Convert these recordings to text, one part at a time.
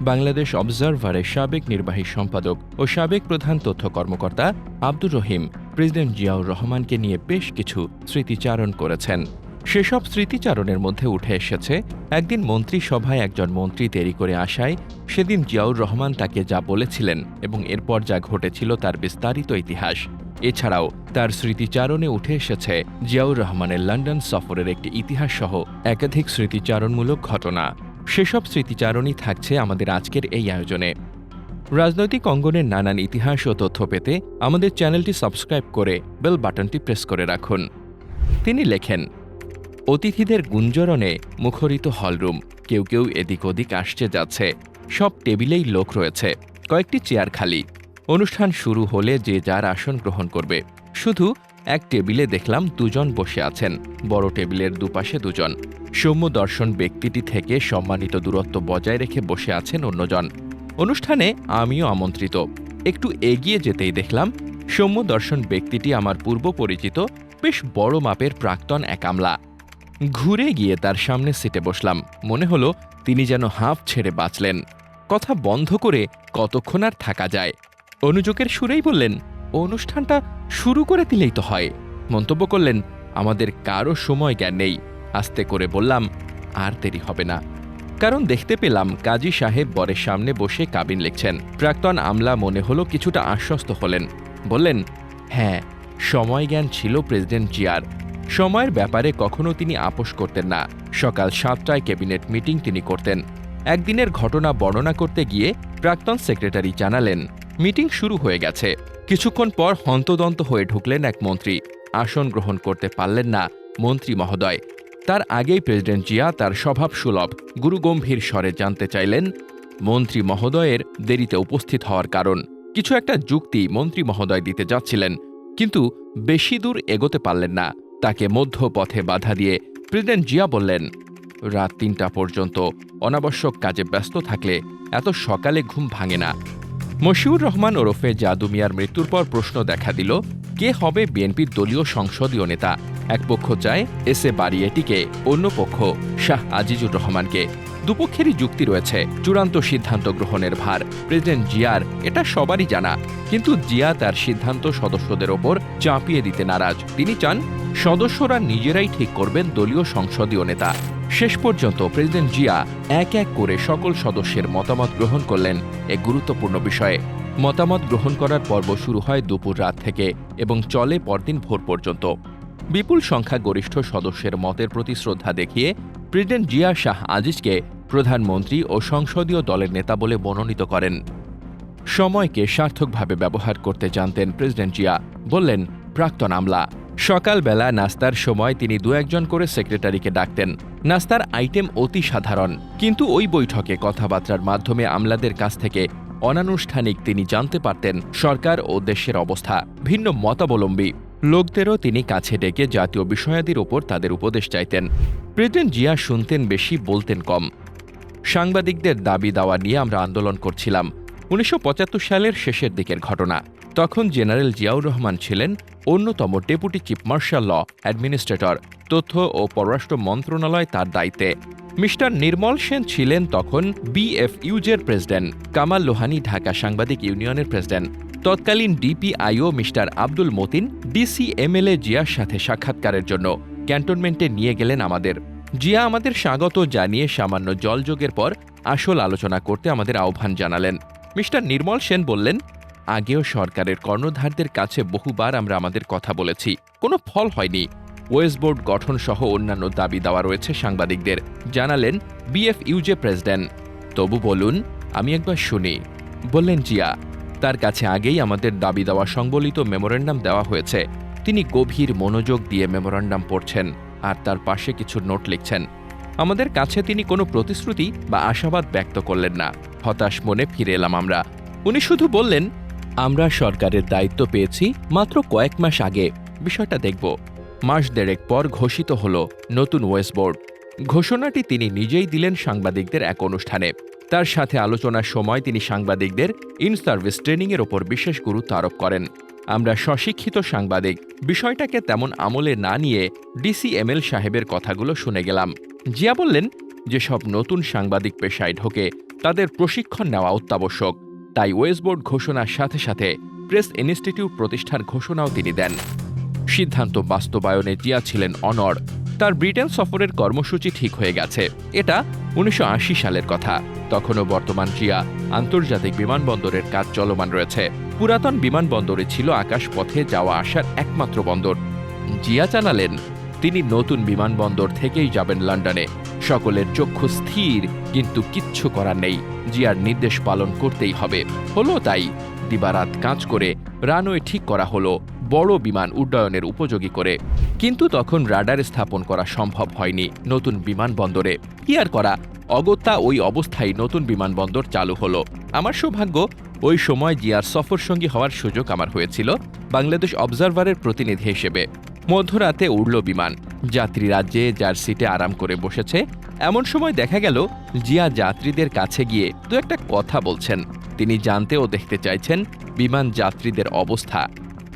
বাংলাদেশ অবজারভারের সাবেক নির্বাহী সম্পাদক ও সাবেক প্রধান তথ্য কর্মকর্তা আব্দুর রহিম, প্রেসিডেন্ট জিয়াউর রহমানকে নিয়ে বেশ কিছু স্মৃতিচারণ করেছেন। সেসব স্মৃতিচারণের মধ্যে উঠে এসেছে, একদিন মন্ত্রিসভায় একজন মন্ত্রী দেরি করে আসায় সেদিন জিয়াউর রহমান তাকে যা বলেছিলেন এবং এরপর যা ঘটেছিল তার বিস্তারিত ইতিহাস। এছাড়াও তার স্মৃতিচারণে উঠে এসেছে জিয়াউর রহমানের লন্ডন সফরের একটি ইতিহাস সহ একাধিক স্মৃতিচারণমূলক ঘটনা। সেসব স্মৃতিচারণই থাকছে আমাদের আজকের এই আয়োজনে। রাজনৈতিক অঙ্গনের নানান ইতিহাস ও তথ্য পেতে আমাদের চ্যানেলটি সাবস্ক্রাইব করে বেল বাটনটি প্রেস করে রাখুন। তিনি লেখেন, অতিথিদের গুঞ্জরণে মুখরিত হলরুম, কেউ কেউ এদিক ওদিক আসছে যাচ্ছে, সব টেবিলেই লোক রয়েছে, কয়েকটি চেয়ার খালি। অনুষ্ঠান শুরু হলে যে যার আসন গ্রহণ করবে। শুধু এক টেবিলে দেখলাম দুজন বসে আছেন, বড় টেবিলের দুপাশে দুজন। সৌম্য দর্শন ব্যক্তিটি থেকে সম্মানিত দূরত্ব বজায় রেখে বসে আছেন অন্যজন। অনুষ্ঠানে আমিও আমন্ত্রিত। একটু এগিয়ে যেতেই দেখলাম সৌম্য দর্শন ব্যক্তিটি আমার পূর্ব পরিচিত, বেশ বড় মাপের প্রাক্তন এক আমলা। ঘুরে গিয়ে তার সামনে সিটে বসলাম। মনে হলো তিনি যেন হাঁফ ছেড়ে বাঁচলেন। কথা বন্ধ করে কতক্ষণ আর থাকা যায়? অনুযোগের সুরেই বললেন অনুষ্ঠানটা শুরু করে দিলেই তো হয়। মন্তব্য করলেন, আমাদের কারও সময় জ্ঞান নেই। আস্তে করে বললাম, আর দেরি হবে না। কারণ দেখতে পেলাম কাজী সাহেব বরের সামনে বসে কাবিন লিখছেন। প্রাক্তন আমলা মনে হলো কিছুটা আশ্বস্ত হলেন। বললেন হ্যাঁ সময় জ্ঞান ছিল প্রেসিডেন্ট জিয়ার। সময়ের ব্যাপারে কখনো তিনি আপোষ করতেন না। সকাল সাতটায় ক্যাবিনেট মিটিং তিনি করতেন। একদিনের ঘটনা বর্ণনা করতে গিয়ে প্রাক্তন সেক্রেটারি জানালেন মিটিং শুরু হয়ে গেছে। কিছুক্ষণ পর হন্তদন্ত হয়ে ঢুকলেন এক মন্ত্রী। আসন গ্রহণ করতে পারলেন না মন্ত্রী মহোদয়। তার আগেই প্রেসিডেন্ট জিয়া তার স্বভাব সুলভ, গুরুগম্ভীর স্বরে জানতে চাইলেন, মন্ত্রী মহোদয়ের দেরিতে উপস্থিত হওয়ার কারণ। কিছু একটা যুক্তি মন্ত্রী মহোদয় দিতে যাচ্ছিলেন, কিন্তু বেশি দূর এগোতে পারলেন না। তাকে মধ্যপথে বাধা দিয়ে প্রেসিডেন্ট জিয়া বললেন, রাত তিনটা পর্যন্ত অনাবশ্যক কাজে ব্যস্ত থাকলে এত সকালে ঘুম ভাঙে না। মশিউর রহমান ওরফে জাদু মিয়ার মৃত্যুর পর প্রশ্ন দেখা দিল, কে হবে বিএনপির দলীয় সংসদীয় নেতা? এক পক্ষ চায় এস এ বারিয়েটিকে অন্য পক্ষ শাহ আজিজুর রহমানকে। দুপক্ষেরই যুক্তি রয়েছে। চূড়ান্ত সিদ্ধান্ত গ্রহণের ভার। প্রেসিডেন্ট জিয়ার, এটা সবারই জানা। কিন্তু জিয়া তার সিদ্ধান্ত সদস্যদের ওপর চাপিয়ে দিতে নারাজ। তিনি চান, সদস্যরা নিজেরাই ঠিক করবেন দলীয় সংসদীয় নেতা। শেষ পর্যন্ত প্রেসিডেন্ট জিয়া এক এক করে সকল সদস্যের মতামত গ্রহণ করলেন এক গুরুত্বপূর্ণ বিষয়ে। মতামত গ্রহণ করার পর্ব শুরু হয় দুপুর রাত থেকে এবং চলে পরদিন ভোর পর্যন্ত। বিপুল সংখ্যা গরিষ্ঠ সদস্যের মতের প্রতি শ্রদ্ধা দেখিয়ে প্রেসিডেন্ট জিয়া শাহ আজিজকে প্রধানমন্ত্রী ও সংসদীয় দলের নেতা বলে মনোনীত করেন। সময়কে সার্থকভাবে ব্যবহার করতে জানতেন প্রেসিডেন্ট জিয়া। বললেন, প্রাক্তন আমলা। সকালবেলা নাস্তার সময় তিনি দু একজন করে সেক্রেটারিকে ডাকতেন। নাস্তার আইটেম অতি সাধারণ। কিন্তু ওই বৈঠকে কথাবার্তার মাধ্যমে আমলাদের কাছ থেকে অনানুষ্ঠানিক তিনি জানতে পারতেন সরকার ও দেশের অবস্থা ভিন্ন মতাবলম্বী। লোকদেরও তিনি কাছে ডেকে জাতীয় বিষয়াদির ওপর তাদের উপদেশ চাইতেন। প্রেসিডেন্ট জিয়া শুনতেন বেশি, বলতেন কম। সাংবাদিকদের দাবি দাওয়া নিয়ে আমরা আন্দোলন করছিলাম। উনিশশো পঁচাত্তর সালের শেষের দিকের ঘটনা। তখন জেনারেল জিয়াউর রহমান ছিলেন অন্যতম deputy chief martial law administrator. তথ্য ও পররাষ্ট্র মন্ত্রণালয় তার দায়িত্বে। মিস্টার নির্মল সেন ছিলেন তখন বিএফইউজের প্রেসিডেন্ট। কামাল লোহানি ঢাকা সাংবাদিক ইউনিয়নের প্রেসিডেন্ট। তৎকালীন DPIO mister Abdul Matin DC DCMLA জিয়ার সাথে সাক্ষাৎকারের জন্য। ক্যান্টনমেন্টে নিয়ে গেলেন আমাদের। জিয়া আমাদের স্বাগত জানিয়ে সামান্য জলযোগের পর আসল আলোচনা করতে আমাদের আহ্বান জানালেন। মিস্টার নির্মল সেন বললেন, আগেও সরকারের কর্ণধারদের কাছে বহুবার আমরা আমাদের কথা বলেছি। কোনো ফল হয়নি। ওয়েস্ট বোর্ড গঠন সহ অন্যান্য দাবি দেওয়া রয়েছে সাংবাদিকদের। জানালেন বিএফইউজে প্রেসিডেন্ট। তবু বলুন, আমি একবার শুনি। বললেন জিয়া। তার কাছে আগেই আমাদের দাবি দেওয়া সংবলিত মেমোরেন্ডাম দেওয়া হয়েছে। তিনি গভীর মনোযোগ দিয়ে মেমোরেন্ডাম পড়ছেন। আর তার পাশে কিছু নোট লিখছেন। আমাদের কাছে তিনি কোনো প্রতিশ্রুতি বা আশাবাদ ব্যক্ত করলেন না। হতাশ মনে ফিরে এলাম আমরা। উনি শুধু বললেন, আমরা সরকারের দায়িত্ব পেয়েছি মাত্র কয়েক মাস আগে। বিষয়টা দেখব। মাস দেড়েক পর ঘোষিত হল নতুন ওয়েস্ট বোর্ড। ঘোষণাটি তিনি নিজেই দিলেন সাংবাদিকদের এক অনুষ্ঠানে। তার সাথে আলোচনার সময় তিনি সাংবাদিকদের ইন সার্ভিস ট্রেনিংয়ের ওপর বিশেষ গুরুত্ব আরোপ করেন। আমরা স্বশিক্ষিত সাংবাদিক। বিষয়টাকে তেমন আমলে না নিয়ে ডিসিএমএল সাহেবের কথাগুলো শুনে গেলাম। জিয়া বললেন, যেসব নতুন সাংবাদিক পেশায় ঢোকে, তাদের প্রশিক্ষণ নেওয়া অত্যাবশ্যক। তাই ওয়েস বোর্ড ঘোষণার সাথে সাথে প্রেস ইনস্টিটিউট প্রতিষ্ঠার ঘোষণাও তিনি দেন। সিদ্ধান্ত বাস্তবায়নে জিয়া ছিলেন অনড়। তার ব্রিটেন সফরের কর্মসূচি ঠিক হয়ে গেছে। এটা উনিশশো আশি সালের কথা। তখনও বর্তমান জিয়া আন্তর্জাতিক বিমানবন্দরের কাজ চলমান রয়েছে। পুরাতন বিমানবন্দরে ছিল আকাশপথে যাওয়া আসার একমাত্র বন্দর। জিয়া জানালেন, তিনি নতুন বিমানবন্দর থেকেই যাবেন লন্ডনে। সকলের চক্ষু স্থির, কিন্তু কিচ্ছু করার নেই। জিয়ার নির্দেশ পালন করতেই হবে। হলো তাই, দিবারাত কাজ করে রানওয়ে ঠিক করা হলো, বড় বিমান উড্ডয়নের উপযোগী করে। কিন্তু তখন রাডার স্থাপন করা সম্ভব হয়নি নতুন বিমানবন্দরে। কি আর করা? অগত্যা ওই অবস্থায় নতুন বিমানবন্দর চালু হলো। আমার সৌভাগ্য, ওই সময় জিয়ার সফর সঙ্গী হওয়ার সুযোগ আমার হয়েছিল বাংলাদেশ অবজারভারের প্রতিনিধি হিসেবে। মধ্যরাতে উড়ল বিমান। যাত্রী রাজ্যে যার সিটে আরাম করে বসেছে। এমন সময় দেখা গেল, জিয়া যাত্রীদের কাছে গিয়ে দু একটা কথা বলছেন। তিনি জানতে ও দেখতে চাইছেন বিমান যাত্রীদের অবস্থা।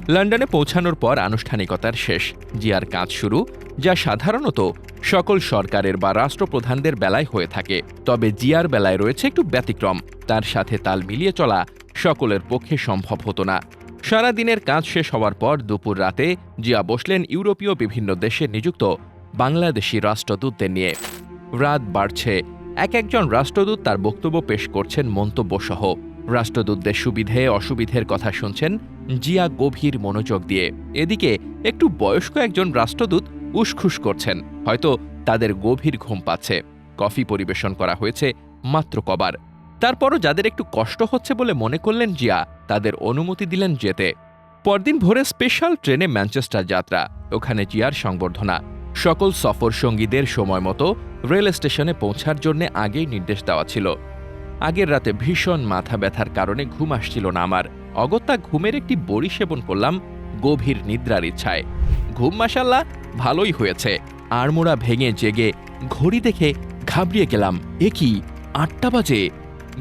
লন্ডনে পৌঁছানোর পর আনুষ্ঠানিকতার শেষ। জিয়ার কাজ শুরু, যা সাধারণত সকল সরকারের বা রাষ্ট্রপ্রধানদের বেলায় হয়ে থাকে। তবে জিয়ার বেলায় রয়েছে একটু ব্যতিক্রম। তার সাথে তাল মিলিয়ে চলা সকলের পক্ষে সম্ভব হতো না। সারা দিনের কাজ শেষ হওয়ার পর দুপুর রাতে জিয়া বসলেন ইউরোপীয় বিভিন্ন দেশে নিযুক্ত বাংলাদেশি রাষ্ট্রদূতদের নিয়ে। রাত বাড়ছে। এক একজন রাষ্ট্রদূত তার বক্তব্য পেশ করছেন মন্তব্য সহ রাষ্ট্রদূতদের সুবিধে, অসুবিধের কথা শুনছেন জিয়া গভীর মনোযোগ দিয়ে। এদিকে একটু বয়স্ক একজন রাষ্ট্রদূত উসখুস করছেন। হয়তো তাদের গভীর ঘুম পাচ্ছে। কফি পরিবেশন করা হয়েছে মাত্র কবার। তারপরও যাদের একটু কষ্ট হচ্ছে বলে মনে করলেন জিয়া, তাদের অনুমতি দিলেন যেতে। পরদিন ভোরে স্পেশাল ট্রেনে ম্যানচেস্টার যাত্রা, ওখানে জিয়ার সংবর্ধনা। সকল সফর সঙ্গীদের সময় মতো রেল স্টেশনে পৌঁছার জন্য আগেই নির্দেশ দেওয়া ছিল। আগের রাতে ভীষণ মাথা ব্যথার কারণে ঘুম আসছিল না আমার। অগত্যা ঘুমের একটি বড়ি সেবন করলাম, গভীর নিদ্রার ইচ্ছায়। ঘুম মাসাল্লাহ ভালোই হয়েছে। আড়মোড়া ভেঙে জেগে ঘড়ি দেখে ঘাবড়িয়ে গেলাম। এ কি, আটটা বাজে?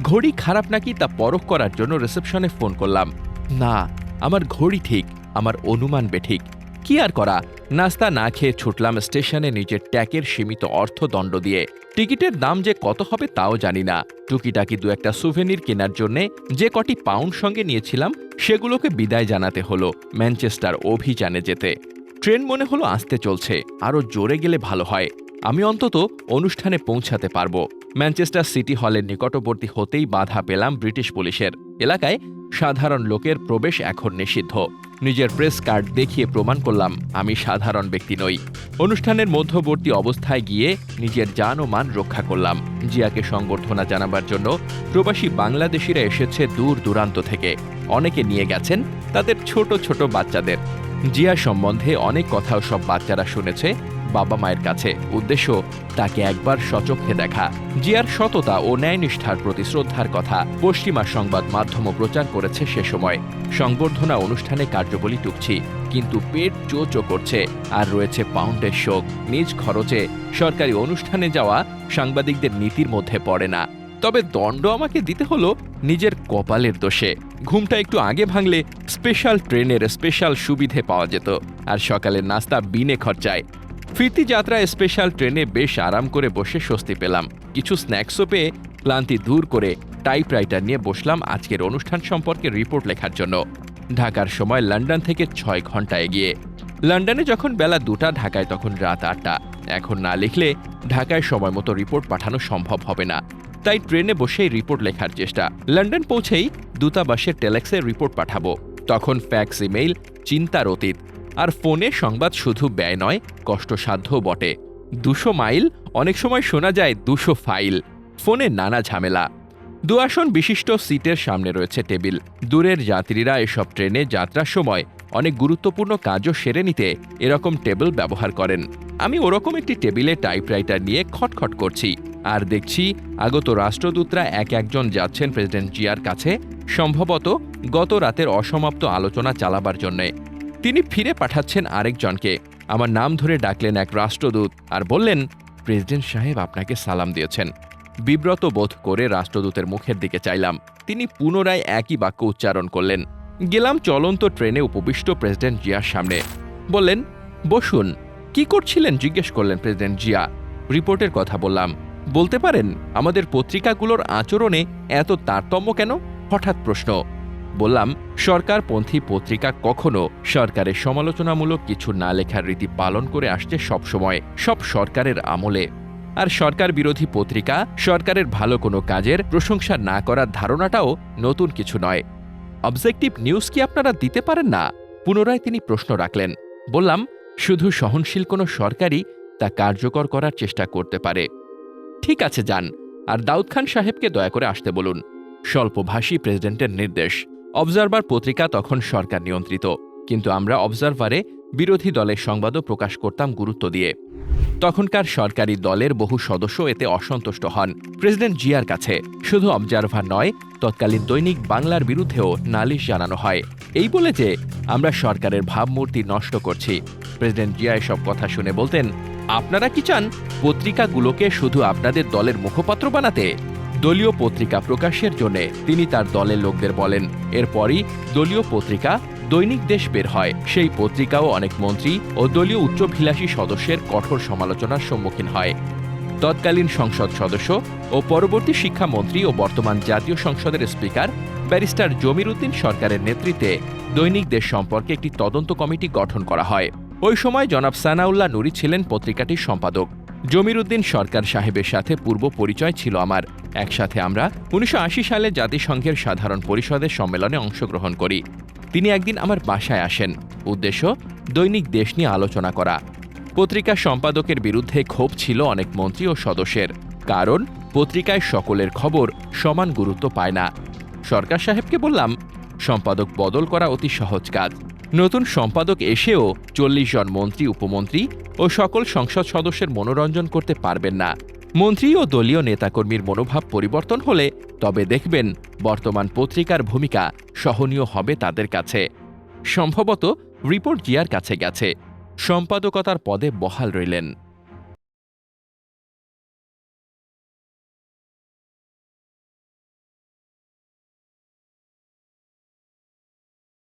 ঘড়ি খারাপ নাকি তা পরখ করার জন্য রিসেপশনে ফোন করলাম। না, আমার ঘড়ি ঠিক, আমার অনুমান বেঠিক। কি আর করা? নাস্তা না খেয়ে ছুটলাম স্টেশনে নিজের ট্যাকের সীমিত অর্থদণ্ড দিয়ে। টিকিটের দাম যে কত হবে তাও জানি না। টুকিটাকি দু একটা সুভেনির কেনার জন্যে যে কটি পাউন্ড সঙ্গে নিয়েছিলাম, সেগুলোকে বিদায় জানাতে হলো ম্যানচেস্টার অভিযানে যেতে। ট্রেন মনে হলো আসতে চলছে, আরও জোরে গেলে ভালো হয়। আমি অন্তত অনুষ্ঠানে পৌঁছাতে পারব। ম্যানচেস্টার সিটি হলের নিকটবর্তী হতেই বাধা পেলাম ব্রিটিশ পুলিশের। এলাকায় সাধারণ লোকের প্রবেশ এখন নিষিদ্ধ। নিজের প্রেস কার্ড দেখিয়ে প্রমাণ করলাম, আমি সাধারণ ব্যক্তি নই। অনুষ্ঠানের মধ্যবর্তী অবস্থায় গিয়ে নিজের যান ও মান রক্ষা করলাম। জিয়াকে সংবর্ধনা জানাবার জন্য প্রবাসী বাংলাদেশিরা এসেছে দূর দূরান্ত থেকে। অনেকে নিয়ে গেছেন তাদের ছোট ছোট বাচ্চাদের। জিয়া সম্বন্ধে অনেক কথাও সব বাচ্চারা শুনেছে। বাবা মায়ের কাছে। উদ্দেশ্য, তাকে একবার সচক্ষে দেখা। জিয়ার সততা ও ন্যায়নিষ্ঠার প্রতি শ্রদ্ধার কথা। পশ্চিমা সংবাদ মাধ্যমও প্রচার করেছে সে সময়। সংবর্ধনা অনুষ্ঠানে কার্যবলী টুকছি, কিন্তু পেট চো চো করছে। আর রয়েছে পাউন্ডের শোক। নিজ খরচে সরকারি অনুষ্ঠানে যাওয়া সাংবাদিকদের নীতির মধ্যে পড়ে না। তবে দণ্ড আমাকে দিতে হলো নিজের কপালের দোষে। ঘুমটা একটু আগে ভাঙলে স্পেশাল ট্রেনের স্পেশাল সুবিধে পাওয়া যেত। আর সকালের নাস্তা বিনে খরচায়। ফিরতি যাত্রায় স্পেশাল ট্রেনে বেশ আরাম করে বসে স্বস্তি পেলাম। কিছু স্ন্যাক্সও পেয়ে ক্লান্তি দূর করে টাইপরাইটার নিয়ে বসলাম আজকের অনুষ্ঠান সম্পর্কে রিপোর্ট লেখার জন্য। ঢাকার সময় লন্ডন থেকে ছয় ঘণ্টা এগিয়ে। লন্ডনে যখন বেলা দুটা ঢাকায়, তখন রাত আটটা। এখন না লিখলে ঢাকায় সময় মতো রিপোর্ট পাঠানো সম্ভব হবে না। তাই ট্রেনে বসেই রিপোর্ট লেখার চেষ্টা। লন্ডন পৌঁছেই দূতাবাসের টেলেক্সে রিপোর্ট পাঠাবো। তখন ফ্যাক্স ইমেইল চিন্তার অতীত। আর ফোনে সংবাদ শুধু ব্যয় নয় কষ্টসাধ্যও বটে। দুশো মাইল, অনেক সময় শোনা যায় দুশো ফাইল। ফোনে নানা ঝামেলা। দুআসন বিশিষ্ট সিটের সামনে রয়েছে টেবিল। দূরের যাত্রীরা এসব ট্রেনে যাত্রার সময় অনেক গুরুত্বপূর্ণ কাজও সেরে নিতে এরকম টেবিল ব্যবহার করেন। আমি ওরকম একটি টেবিলে টাইপরাইটার নিয়ে খটখট করছি। আর দেখছি আগত রাষ্ট্রদূতরা এক একজন যাচ্ছেন প্রেসিডেন্ট জিয়ার কাছে, সম্ভবত গত রাতের অসমাপ্ত আলোচনা চালাবার জন্যে। তিনি ফিরে পাঠাচ্ছেন আরেকজনকে। আমার নাম ধরে ডাকলেন এক রাষ্ট্রদূত আর বললেন, প্রেসিডেন্ট সাহেব আপনাকে সালাম দিয়েছেন। বিব্রত বোধ করে রাষ্ট্রদূতের মুখের দিকে চাইলাম। তিনি পুনরায় একই বাক্য উচ্চারণ করলেন। গেলাম চলন্ত ট্রেনে উপবিষ্ট প্রেসিডেন্ট জিয়ার সামনে। বললেন, বসুন, কি করছিলেন জিজ্ঞেস করলেন প্রেসিডেন্ট জিয়া। রিপোর্টের কথা বললাম। বলতে পারেন, আমাদের পত্রিকাগুলোর আচরণে এত তারতম্য কেন? হঠাৎ প্রশ্ন। বললাম, সরকারপন্থী পত্রিকা কখনো সরকারের সমালোচনামূলক কিছু না লেখার রীতি পালন করে আসছে সবসময়, সব সরকারের আমলে। আর সরকার বিরোধী পত্রিকা, সরকারের ভালো কোনো কাজের প্রশংসা না করার ধারণাটাও নতুন কিছু নয়। অবজেক্টিভ নিউজ কি আপনারা দিতে পারেন না? পুনরায় তিনি প্রশ্ন রাখলেন। বললাম, শুধু সহনশীল কোনো সরকারই তা কার্যকর করার চেষ্টা করতে পারে। ঠিক আছে যান, আর দাউদ খান সাহেবকে দয়া করে আসতে বলুন। স্বল্পভাষী প্রেসিডেন্টের নির্দেশ। অবজারভার পত্রিকা তখন সরকার নিয়ন্ত্রিত, কিন্তু আমরা অবজারভারে বিরোধী দলের সংবাদও প্রকাশ করতাম গুরুত্ব দিয়ে। তখনকার সরকারি দলের বহু সদস্য এতে অসন্তুষ্ট হন। প্রেসিডেন্ট জিয়ার কাছে শুধু অবজারভার নয়, তৎকালীন দৈনিক বাংলার বিরুদ্ধেও নালিশ জানানো হয়। এই বলে যে, আমরা সরকারের ভাবমূর্তি নষ্ট করছি। প্রেসিডেন্ট জিয়া এসব কথা শুনে বলতেন, আপনারা কি চান পত্রিকাগুলোকে শুধু আপনাদের দলের মুখপাত্র বানাতে? দলীয় পত্রিকা প্রকাশের জন্য তিনি তার দলের লোকদের বলেন, এরপরই দলীয় পত্রিকা দৈনিক দেশ বের হয়। সেই পত্রিকাও অনেক মন্ত্রী ও দলীয় উচ্চভিলাষী সদস্যের কঠোর সমালোচনার সম্মুখীন হয়। তৎকালীন সংসদ সদস্য ও পরবর্তী শিক্ষামন্ত্রী ও বর্তমান জাতীয় সংসদের স্পিকার ব্যারিস্টার জমির উদ্দিন সরকারের নেতৃত্বে দৈনিক দেশ সম্পর্কে একটি তদন্ত কমিটি গঠন করা হয়। ওই সময় জনাব সানাউল্লাহ নুরি ছিলেন পত্রিকাটির সম্পাদক। জমির উদ্দিন সরকার সাহেবের সাথে পূর্ব পরিচয় ছিল আমার। একসাথে আমরা উনিশশো আশি সালে জাতিসংঘের সাধারণ পরিষদের সম্মেলনে অংশগ্রহণ করি। তিনি একদিন আমার বাসায় আসেন। উদ্দেশ্য, দৈনিক দেশ নিয়ে আলোচনা করা। পত্রিকা সম্পাদকের বিরুদ্ধে ক্ষোভ ছিল অনেক মন্ত্রী ও সদস্যের। কারণ, পত্রিকায় সকলের খবর সমান গুরুত্ব পায় না। সরকার সাহেবকে বললাম, সম্পাদক বদল করা অতি সহজ কাজ। নতুন সম্পাদক এসেও চল্লিশ জন মন্ত্রী, উপমন্ত্রী ও সকল সংসদ সদস্যের মনোরঞ্জন করতে পারবেন না। মন্ত্রী ও দলীয় নেতাকর্মীর মনোভাব পরিবর্তন হলে তবে দেখবেন বর্তমান পত্রিকার ভূমিকা সহনীয় হবে তাদের কাছে। সম্ভবত রিপোর্ট জিয়ার কাছে গেছে। সম্পাদকতার পদে বহাল রইলেন।